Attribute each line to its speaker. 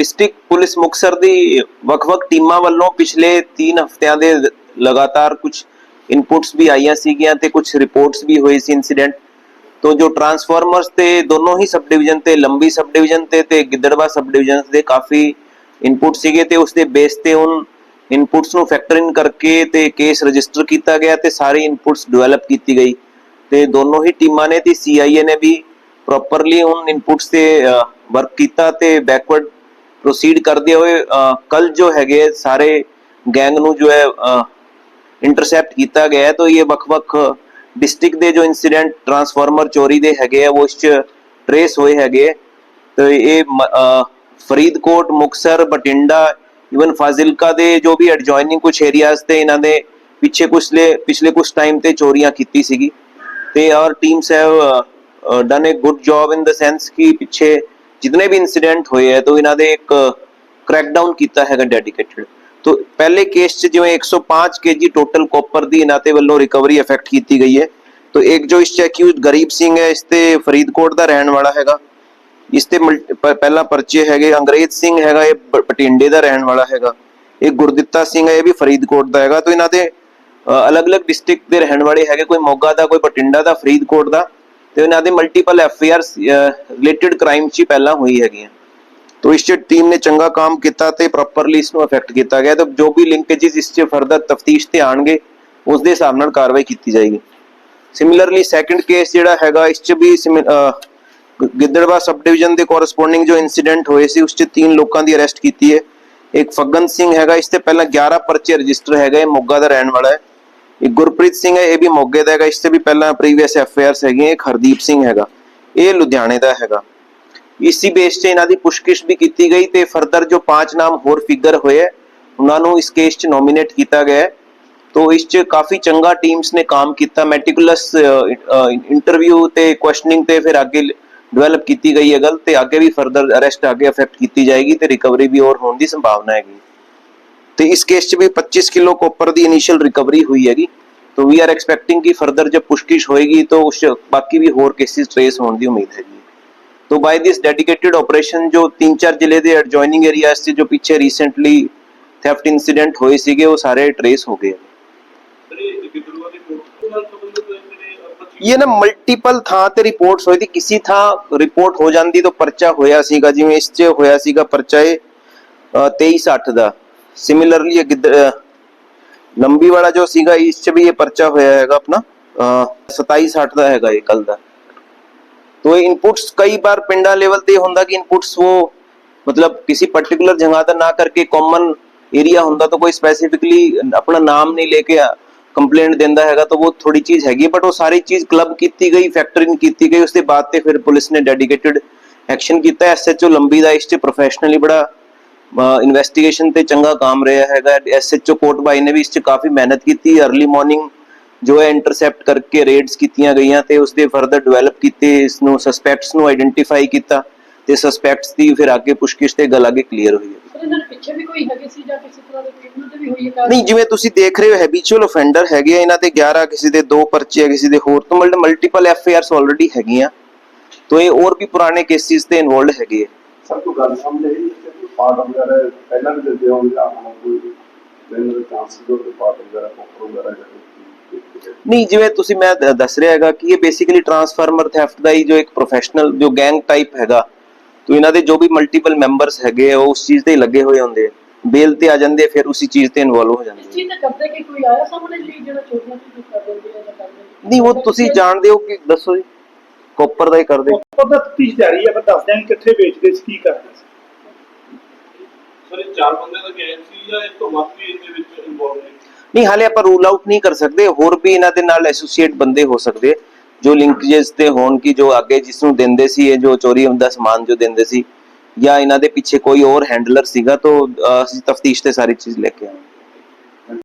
Speaker 1: District police Muktsar ਦੀ ਵੱਖ-ਵੱਖ ਟੀਮਾਂ ਵੱਲੋਂ ਪਿਛਲੇ 3 ਹਫ਼ਤਿਆਂ ਦੇ ਲਗਾਤਾਰ ਕੁਝ ਇਨਪੁਟਸ ਵੀ ਆਈਆਂ ਸੀਗੀਆਂ ਤੇ ਕੁਝ ਰਿਪੋਰਟਸ ਵੀ ਹੋਈ ਸੀ ਇਨਸੀਡੈਂਟ ਤੋਂ, ਜੋ ਟਰਾਂਸਫਾਰਮਰਸ ਤੇ ਦੋਨੋਂ ਹੀ ਸਬ ਡਿਵੀਜ਼ਨ ਤੇ, ਲੰਬੀ ਸਬ ਡਿਵੀਜ਼ਨ ਤੇ ਤੇ ਗਿੱਦੜਵਾ ਸਬ ਡਿਵੀਜ਼ਨਸ ਦੇ ਕਾਫੀ ਇਨਪੁਟ ਸੀਗੇ ਤੇ ਉਸ ਦੇ ਬੇਸ ਤੇ ਹੁਣ ਇਨਪੁਟਸ ਨੂੰ ਫੈਕਟਰ ਇਨ ਕਰਕੇ ਤੇ ਕੇਸ ਰਜਿਸਟਰ ਕੀਤਾ ਗਿਆ ਤੇ ਸਾਰੇ ਇਨਪੁਟਸ ਡਿਵੈਲਪ ਕੀਤੀ ਗਈ ਤੇ ਦੋਨੋਂ ਹੀ ਟੀਮਾਂ ਨੇ ਤੇ ਸੀਆਈਏ ਨੇ ਵੀ ਪ੍ਰੋਪਰਲੀ ਹੁਣ ਇਨਪੁਟਸ ਤੇ ਵਰਕ ਕੀਤਾ ਤੇ ਬੈਕਵਰਡ ਪ੍ਰੋਸੀਡ ਕਰਦੇ ਹੋਏ ਕੱਲ ਜੋ ਹੈਗੇ ਸਾਰੇ ਗੈਂਗ ਨੂੰ ਜੋ ਹੈ ਇੰਟਰਸੈਪਟ ਕੀਤਾ ਗਿਆ ਹੈ, ਤਾਂ ਇਹ ਵੱਖ-ਵੱਖ ਡਿਸਟ੍ਰਿਕਟ ਦੇ ਜੋ ਇਨਸੀਡੈਂਟ ਟਰਾਂਸਫਾਰਮਰ ਚੋਰੀ ਦੇ ਹੈਗੇ ਆ, ਉਹ ਇਸ ਚ ਟਰੇਸ ਹੋਏ ਹੈਗੇ ਤੇ ਇਹ ਮ- ਫਰੀਦਕੋਟ ਮੁਕਸਰ ਬਟਿੰਡਾ ਇਵਨ ਫਾਜ਼ਿਲਕਾ ਦੇ ਜੋ ਵੀ ਐਡਜੋਇਨਿੰਗ ਕੁਝ ਏਰੀਆਜ਼ ਤੇ ਇਹਨਾਂ ਦੇ ਪਿੱਛੇ ਕੁਛਲੇ ਪਿਛਲੇ ਕੁਝ ਟਾਈਮ ਤੇ ਚੋਰੀਆਂ ਕੀਤੀ ਸੀਗੀ। ਤੇ our teams have done a good job in the sense ਕਿ ਪਿੱਛੇ ਜਿਤਨੇ ਵੀ ਇਨਸੀਡੈਂਟ ਹੋਏ ਹੈ ਤਾਂ ਇਹਨਾਂ ਦੇ ਇੱਕ ਕ੍ਰੈਕਡਾਊਨ ਕੀਤਾ ਹੈਗਾ ਡੈਡੀਕੇਟਡ तो पहले केस च जिवें 105 केजी टोटल कॉपर ਦੀ ਇਹਨਾਂ ਤੇ ਵੱਲੋਂ ਰਿਕਵਰੀ ਇਫੈਕਟ ਕੀਤੀ ਗਈ ਹੈ तो एक जो ਇਸ ਚ ਅਕਿਊਜ਼ਡ ਗਰੀਬ ਸਿੰਘ ਹੈ ਇਸ ਤੇ ਫਰੀਦਕੋਟ ਦਾ ਰਹਿਣ ਵਾਲਾ ਹੈਗਾ ਇਸ ਤੇ ਮਲਟ- ਪ- ਪਹਿਲਾ ਪਰਚੇ ਹੈਗੇ ਅੰਗਰੇਜ਼ ਸਿੰਘ ਹੈਗਾ ਇਹ ਬ- ਬਠਿੰਡੇ ਦਾ ਰਹਿਣ ਵਾਲਾ ਹੈਗਾ ਇਹ ਗੁਰਦਿੱਤਾ ਸਿੰਘ ਹੈ ਇਹ ਵੀ ਫਰੀਦਕੋਟ ਦਾ ਹੈਗਾ ਤਾਂ ਇਹਨਾਂ ਦੇ ਅ, ਅਲੱਗ-ਅਲੱਗ ਡਿਸਟ੍ਰਿਕਟ ਦੇ ਰਹਿਣ ਵਾਲੇ ਹੈਗੇ ਕੋਈ ਮੋਗਾ ਦਾ ਕੋਈ ਬਠਿੰਡਾ ਦਾ ਫਰੀਦਕੋਟ ਦਾ ਤੇ ਉਹਨਾਂ ਦੇ multiple F I R related crime ਚ ਹੀ ਪਹਿਲਾਂ ਹੋਈ ਹੈਗੀਆਂ। ਤੋ ਇਸ ਚ ਟੀਮ ਨੇ ਚੰਗਾ ਕੰਮ ਕੀਤਾ ਤੇ ਪ੍ਰੋਪਰਲੀ ਇਸ ਨੂੰ ਅਫੈਕਟ ਕੀਤਾ ਗਿਆ। ਤੇ ਜੋ ਵੀ ਲਿੰਕੇजेस ਇਸ ਚ ਫਰਦਰ ਤਫਤੀਸ਼ ਤੇ ਆਣਗੇ ਉਸ ਦੇ ਹਿਸਾਬ ਨਾਲ ਕਾਰਵਾਈ ਕੀਤੀ ਜਾਏਗੀ। ਸਿਮਿਲਰਲੀ ਸੈਕੰਡ ਕੇਸ ਜਿਹੜਾ ਹੈਗਾ, ਇਸ ਚ ਵੀ ਸਿਮਿ- ਗਿੱਦੜਵਾ ਸਬ ਡਿਵੀਜ਼ਨ ਦੇ ਕੋਰਸਪੋਂਡਿੰਗ ਜੋ ਇਨਸੀਡੈਂਟ ਹੋਏ ਸੀ, ਉਸ ਚ ਤਿੰਨ ਲੋਕਾਂ ਦੀ ਅਰੈਸਟ ਕੀਤੀ ਹੈ। ਇੱਕ ਫੱਗਨ ਸਿੰਘ ਹੈਗਾ, ਇਸ ਤੇ ਪਹਿਲਾਂ 11 ਪਰਚੇ ਰਜਿਸਟਰ ਹੈਗੇ ਇਹ ਮੋਗਾ ਦਾ ਰਹਿਣ ਵਾਲਾ ਹੈ। ਇਹ ਗੁਰਪ੍ਰੀਤ ਸਿੰਘ ਹੈ, ਇਹ ਵੀ ਮੋਗੇ ਦਾ ਹੈਗਾ। ਇਸ ਤੇ ਵੀ ਪਹਿਲਾਂ ਪ੍ਰੀਵੀਅਸ ਐਫ ਆਈ ਆਰਸ ਹੈਗੀਆਂ ਇੱਕ ਹਰਦੀਪ ਸਿੰਘ ਹੈਗਾ। ਇਹ ਲੁਧਿਆਣੇ ਦਾ ਹੈਗਾ। ਇਸੀ ਬੇਸ 'ਤੇ ਇਹਨਾਂ ਦੀ ਪੁੱਛਗਿੱਛ ਵੀ ਕੀਤੀ ਗਈ ਤੇ ਫਰਦਰ ਜੋ ਪੰਜ ਨਾਮ ਹੋਰ ਫਿਗਰ ਹੋਏ ਉਹਨਾਂ ਨੂੰ ਇਸ ਕੇਸ 'ਚ ਨੋਮੀਨੇਟ ਕੀਤਾ ਗਿਆ ਹੈ। ਤੋ ਇਸ 'ਚ ਕਾਫੀ ਚੰਗਾ ਟੀਮਸ ਨੇ ਕੰਮ ਕੀਤਾ। ਮੈਟੀਕੂਲਸ ਇੰਟਰਵਿਊ ਤੇ ਕੁਐਸਚਨਿੰਗ ਤੇ ਫਿਰ ਅੱਗੇ ਡਿਵੈਲਪ ਕੀਤੀ ਗਈ ਹੈ ਗੱਲ ਤੇ ਅੱਗੇ ਵੀ ਫਰਦਰ ਅਰੈਸਟ ਅੱਗੇ ਅਫੈਕਟ ਕੀਤੀ ਜਾਏਗੀ ਤੇ ਰਿਕਵਰੀ ਵੀ ਹੋਰ ਹੋਣ ਦੀ ਸੰਭਾਵਨਾ ਹੈਗੀ ਤੇ ਇਸ ਕੇਸ 'ਚ ਵੀ 25 ਕਿਲੋ ਕਾਪਰ ਦੀ ਇਨੀਸ਼ੀਅਲ ਰਿਕਵਰੀ ਹੋਈ ਹੈਗੀ ਤੋ ਵੀ ਆਰ ਐਕਸਪੈਕਟਿੰਗ ਕਿ ਫਰਦਰ ਜਬ ਪੁੱਛਗਿੱਛ ਹੋਏਗੀ ਤਾਂ ਉਸ 'ਚ ਬਾਕੀ ਵੀ ਹੋਰ ਕੇਸਿਸ ਟ੍ਰੇਸ ਹੋਣ ਦੀ ਉਮੀਦ ਹੈਗੀ तो बाय दिस डेडिकेटेड ऑपरेशन जो तीन चार जिले ਦੇ ਐਡਜੋਇਨਿੰਗ ਏਰੀਆਸ से जो पीछे रिसेंटली थेफ्ट इंसिडेंट ਹੋਏ ਸੀਗੇ ਉਹ ਸਾਰੇ ਟ੍ਰੇਸ ਹੋ ਗਏ ਇਹ ਨਾ ਮਲਟੀਪਲ ਥਾਂ ਤੇ ਰਿਪੋਰਟਸ ਹੋਈ ਦੀ ਕਿਸੇ ਥਾਂ ਰਿਪੋਰਟ ਹੋ ਜਾਂਦੀ ਤਾਂ ਪਰਚਾ ਹੋਇਆ ਸੀਗਾ ਜਿਵੇਂ ਇਸ 'ਚ ਹੋਇਆ ਸੀਗਾ ਪਰਚਾ ਇਹ ਅ, 2360 ਦਾ ਸਿਮਿਲਰਲੀ ਇਹ ਗਿੱਦ- ਅ, ਲੰਬੀ ਵਾਲਾ ਜੋ ਸੀਗਾ ਇਸ 'ਚ ਵੀ ਇਹ ਪਰਚਾ ਹੋਇਆ ਹੈਗਾ ਆਪਣਾ ਅ, 2760 ਦਾ ਹੈਗਾ ਇਹ ਕੱਲ ਦਾ तो ये इनपुट्स कई बार पिंडा लेवल ਤੇ ਹੁੰਦਾ ਕਿ ਇਨਪੁਟਸ ਉਹ ਮਤਲਬ ਕਿਸੇ ਪਾਰਟਿਕੂਲਰ ਜਗ੍ਹਾ ਦਾ ਨਾ ਕਰਕੇ ਕਾਮਨ ਏਰੀਆ ਹੁੰਦਾ ਤਾਂ ਕੋਈ ਸਪੈਸੀਫਿਕਲੀ ਆਪਣਾ ਨਾਮ ਨਹੀਂ ਲੈ ਕੇ ਕੰਪਲੇਂਟ ਦਿੰਦਾ ਹੈਗਾ ਤਾਂ ਉਹ ਥੋੜੀ ਚੀਜ਼ ਹੈਗੀ ਬਟ ਉਹ ਸਾਰੀ ਚੀਜ਼ ਕਲੱਬ ਕੀਤੀ ਗਈ ਫੈਕਟਰ ਇਨ ਕੀਤੀ ਗਈ ਉਸ ਦੇ ਬਾਅਦ ਤੇ ਫਿਰ ਪੁਲਿਸ ਨੇ ਡੈਡੀਕੇਟਿਡ ਐਕਸ਼ਨ ਕੀਤਾ ਐਸਐਚਓ ਲੰਬੀ ਦਾ ਇਸ ਤੇ ਪ੍ਰੋਫੈਸ਼ਨਲੀ ਬੜਾ ਇਨਵੈਸਟੀਗੇਸ਼ਨ ਤੇ ਚੰਗਾ ਕੰਮ ਰਿਹਾ ਹੈਗਾ। ਐਸਐਚਓ ਕੋਟ ਬਾਈ ਨੇ ਵੀ ਇਸ 'ਚ ਕਾਫੀ ਮਿਹਨਤ ਕੀਤੀ। अर्ਲੀ ਮਾਰਨਿੰਗ ਜੋ ਹੈ ਇੰਟਰਸੈਪਟ ਕਰਕੇ ਰੇਡਸ ਕੀਤੀਆਂ ਗਈਆਂ ਤੇ ਉਸ ਦੇ ਫਰਦਰ ਡਿਵੈਲਪ ਕੀਤੇ ਇਸ ਨੂੰ ਸਸਪੈਕਟਸ ਨੂੰ ਆਇਡੈਂਟੀਫਾਈ ਕੀਤਾ ਤੇ ਸਸਪੈਕਟਸ ਦੀ ਫਿਰ ਅੱਗੇ ਪੁੱਛਗਿੱਛ ਤੇ ਗੱਲ ਅੱਗੇ ਕਲੀਅਰ ਹੋਈ ਹੈ? ਨਹੀਂ ਜਿਵੇਂ ਤੁਸੀਂ ਦੇਖ ਰਹੇ ਹੋ ਹੈਬਿਚੁਅਲ ਆਫੈਂਡਰ ਹੈਗੇ ਆ ਇਹਨਾਂ ਤੇ 11 ਕਿਸੇ ਦੇ ਦੋ ਪਰਚੇ ਆ ਕਿਸੇ ਦੇ ਹੋਰ ਤੋਂ multiple F I Rs already ਹੈਗੀਆਂ। ਤੋਂ ਇਹ ਹੋਰ ਵੀ ਪੁਰਾਣੇ ਕੇਸਿਸ ਤੇ ਇਨਵੋਲਡ ਹੈਗੇ ਆ।
Speaker 2: ਸਭ ਤੋਂ ਗੱਲ ਸਾਹਮਣੇ ਇਹ ਕਿ ਪਾਰਟ ਵਗੈਰਾ ਪਹਿਲਾਂ ਵੀ ਦਿੰਦੇ ਹੋਣਗੇ ਆਪਾਂ ਕੋਈ ਮੈਨੂੰ ਦੇ ਚਾਂਸਸ ਹੋ ਤੇ ਪਾਰਟ ਵਗੈਰਾ ਕੋਪਰ ਵਗੈਰਾ ਜਾਂ ਕੋਈ
Speaker 1: ਨਹੀਂ ਜਿਵੇਂ ਤੁਸੀਂ ਮੈਂ ਦ- ਦੱਸ ਰਿਹਾ ਹੈਗਾ ਕਿ ਇਹ ਬੇਸਿਕਲੀ ਟਰਾਂਸਫਾਰਮਰ ਥੈਫਟ ਦਾ ਹੀ ਜੋ ਇੱਕ ਪ੍ਰੋਫੈਸ਼ਨਲ ਜੋ ਗੈਂਗ ਟਾਈਪ ਹੈਗਾ ਤੋਂ ਇਹਨਾਂ ਦੇ ਜੋ ਵੀ ਮਲਟੀਪਲ ਮੈਂਬਰਸ ਹੈਗੇ ਆ ਉਹ ਉਸ ਚੀਜ਼ ਤੇ ਲੱਗੇ ਹੋਏ ਹੁੰਦੇ ਆ। ਬੇਲ ਤੇ ਆ ਜਾਂਦੇ ਆ, ਫਿਰ ਉਸੇ ਚੀਜ਼ ਤੇ ਇਨਵੋਲਵ ਹੋ ਜਾਂਦੇ
Speaker 3: ਇਸ
Speaker 1: ਆ।
Speaker 3: ਚੀਜ਼ ਤੇ ਕਰਦੇ ਕਿ ਕੋਈ ਆਇਆ ਸਾਹਮਣੇ ਜੀ ਜਿਹੜਾ ਚੋਰੀਆਂ ਕਰ ਦਿੰਦੇ ਆ ਜਾਂ ਕਰ ਦਿੰਦੇ
Speaker 1: ਨਹੀਂ ਉਹ ਤੁਸੀਂ ਜਾਣਦੇ ਹੋ ਕਿ ਦੱਸੋ ਜੀ। ਕੋਪਰ ਦਾ ਹੀ ਕਰਦੇ।
Speaker 4: ਉੱਪਰ ਦਾ ਤਫਤੀਸ਼ ਜਾਰੀ ਹੈ ਪਰ ਦੱਸ ਦਿਆਂ ਕਿੱਥੇ ਵੇਚਦੇ ਸੀ ਕੀ ਕਰਦੇ ਸੀ।
Speaker 5: ਸਰ ਇਹ ਚਾਰ ਬੰਦੇ ਦਾ ਗੈਂਗ ਸੀ ਜਾਂ ਇਸ ਤੋਂ ਵੱਧ ਵੀ ਇਹਦੇ ਵਿੱਚ ਇਨਵੋਲਵ ਨੇ?
Speaker 1: ਨਹੀਂ ਹਾਲੇ ਆਪਾਂ ਰੂਲ ਆਊਟ ਨਹੀਂ ਕਰ ਸਕਦੇ। ਹੋਰ ਵੀ ਇਹਨਾਂ ਦੇ ਨਾਲ ਐਸੋਸੀਏਟ ਬੰਦੇ ਹੋ ਸਕਦੇ ਜੋ ਲਿੰਕੇजेस ਤੇ ਹੋਣ ਕਿ ਜੋ ਅੱਗੇ ਜਿਸ ਨੂੰ ਦਿੰਦੇ ਸੀ ਇਹ ਜੋ ਚੋਰੀ ਹੁੰਦਾ ਸਮਾਨ ਜੋ ਦਿੰਦੇ ਸੀ ਜਾਂ ਇਹਨਾਂ ਦੇ ਪਿੱਛੇ ਕੋਈ ਹੋਰ ਹੈਂਡਲਰ ਸੀਗਾ ਤਾਂ ਅਸੀਂ ਤਫਤੀਸ਼ ਤੇ ਸਾਰੀ ਚੀਜ਼ ਲੈ ਕੇ ਆਵਾਂਗੇ